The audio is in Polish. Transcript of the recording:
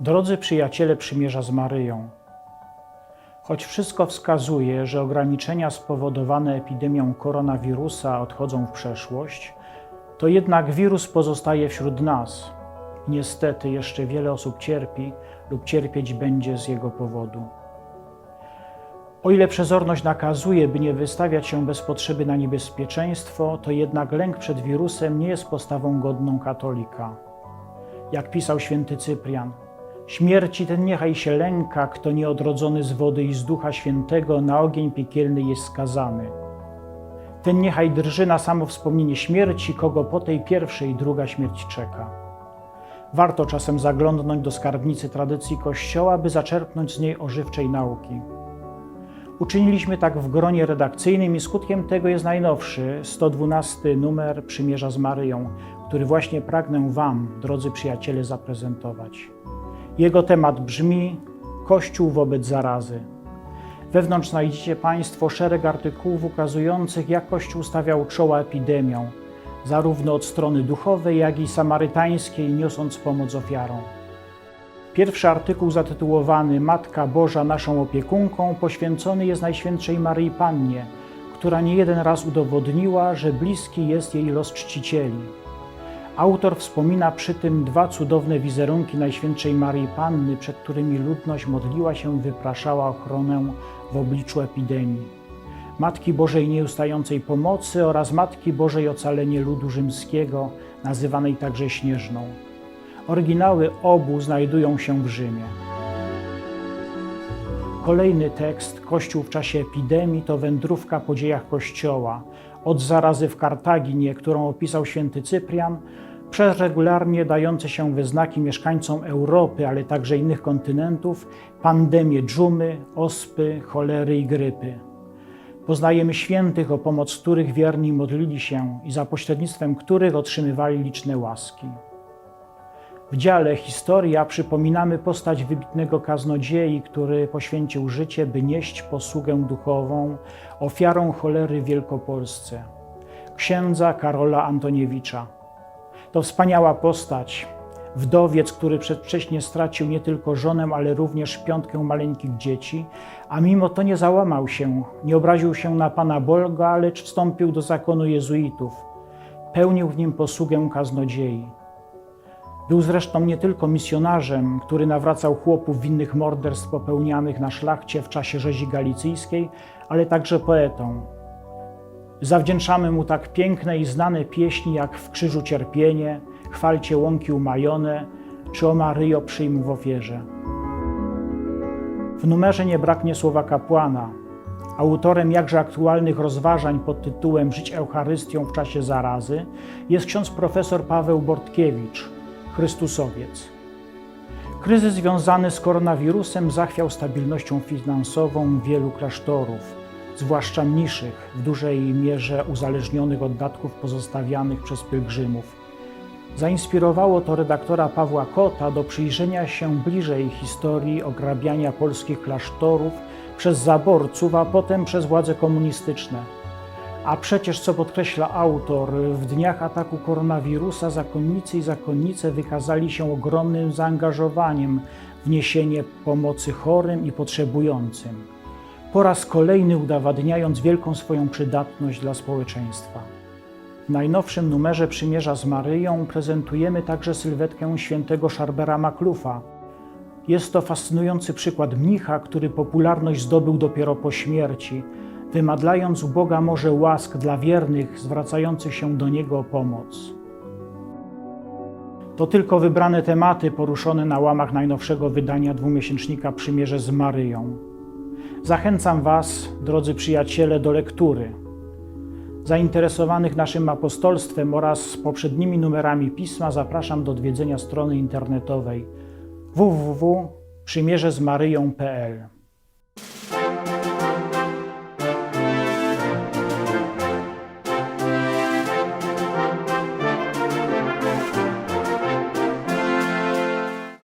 Drodzy przyjaciele przymierza z Maryją, choć wszystko wskazuje, że ograniczenia spowodowane epidemią koronawirusa odchodzą w przeszłość, to jednak wirus pozostaje wśród nas. Niestety jeszcze wiele osób cierpi lub cierpieć będzie z jego powodu. O ile przezorność nakazuje, by nie wystawiać się bez potrzeby na niebezpieczeństwo, to jednak lęk przed wirusem nie jest postawą godną katolika. Jak pisał święty Cyprian, śmierci ten niechaj się lęka, kto nieodrodzony z wody i z ducha świętego na ogień piekielny jest skazany. Ten niechaj drży na samo wspomnienie śmierci, kogo po tej pierwszej druga śmierć czeka. Warto czasem zaglądnąć do skarbnicy tradycji Kościoła, by zaczerpnąć z niej ożywczej nauki. Uczyniliśmy tak w gronie redakcyjnym i skutkiem tego jest najnowszy, 112 numer Przymierza z Maryją, który właśnie pragnę Wam, drodzy przyjaciele, zaprezentować. Jego temat brzmi Kościół wobec zarazy. Wewnątrz znajdziecie Państwo szereg artykułów ukazujących, jak Kościół stawiał czoła epidemią, zarówno od strony duchowej, jak i samarytańskiej, niosąc pomoc ofiarom. Pierwszy artykuł zatytułowany Matka Boża naszą opiekunką poświęcony jest Najświętszej Maryi Pannie, która nie jeden raz udowodniła, że bliski jest jej los czcicieli. Autor wspomina przy tym dwa cudowne wizerunki Najświętszej Maryi Panny, przed którymi ludność modliła się i wypraszała ochronę w obliczu epidemii. Matki Bożej Nieustającej Pomocy oraz Matki Bożej Ocalenie Ludu Rzymskiego, nazywanej także Śnieżną. Oryginały obu znajdują się w Rzymie. Kolejny tekst, Kościół w czasie epidemii, to wędrówka po dziejach Kościoła, od zarazy w Kartaginie, którą opisał święty Cyprian, przez regularnie dające się we znaki mieszkańcom Europy, ale także innych kontynentów, pandemie dżumy, ospy, cholery i grypy. Poznajemy świętych, o pomoc których wierni modlili się i za pośrednictwem których otrzymywali liczne łaski. W dziale Historia przypominamy postać wybitnego kaznodziei, który poświęcił życie, by nieść posługę duchową ofiarą cholery w Wielkopolsce, księdza Karola Antoniewicza. To wspaniała postać, wdowiec, który przedwcześnie stracił nie tylko żonę, ale również piątkę maleńkich dzieci, a mimo to nie załamał się, nie obraził się na Pana Boga, lecz wstąpił do zakonu jezuitów. Pełnił w nim posługę kaznodziei. Był zresztą nie tylko misjonarzem, który nawracał chłopów winnych morderstw popełnianych na szlachcie w czasie rzezi galicyjskiej, ale także poetą. Zawdzięczamy mu tak piękne i znane pieśni jak W krzyżu cierpienie, Chwalcie łąki umajone, czy O Maryjo przyjm w ofierze. W numerze nie braknie słowa kapłana. Autorem jakże aktualnych rozważań pod tytułem Żyć Eucharystią w czasie zarazy jest ksiądz profesor Paweł Bortkiewicz, Chrystusowiec. Kryzys związany z koronawirusem zachwiał stabilnością finansową wielu klasztorów, zwłaszcza mniejszych, w dużej mierze uzależnionych od datków pozostawianych przez pielgrzymów. Zainspirowało to redaktora Pawła Kota do przyjrzenia się bliżej historii ograbiania polskich klasztorów przez zaborców, a potem przez władze komunistyczne. A przecież, co podkreśla autor, w dniach ataku koronawirusa zakonnicy i zakonnice wykazali się ogromnym zaangażowaniem w niesienie pomocy chorym i potrzebującym, po raz kolejny udowadniając wielką swoją przydatność dla społeczeństwa. W najnowszym numerze Przymierza z Maryją prezentujemy także sylwetkę świętego Szarbera Maklufa. Jest to fascynujący przykład mnicha, który popularność zdobył dopiero po śmierci, wymadlając u Boga morze łask dla wiernych zwracających się do Niego o pomoc. To tylko wybrane tematy poruszone na łamach najnowszego wydania dwumiesięcznika Przymierze z Maryją. Zachęcam Was, drodzy przyjaciele, do lektury. Zainteresowanych naszym apostolstwem oraz poprzednimi numerami pisma zapraszam do odwiedzenia strony internetowej www.przymierzezmaryją.pl.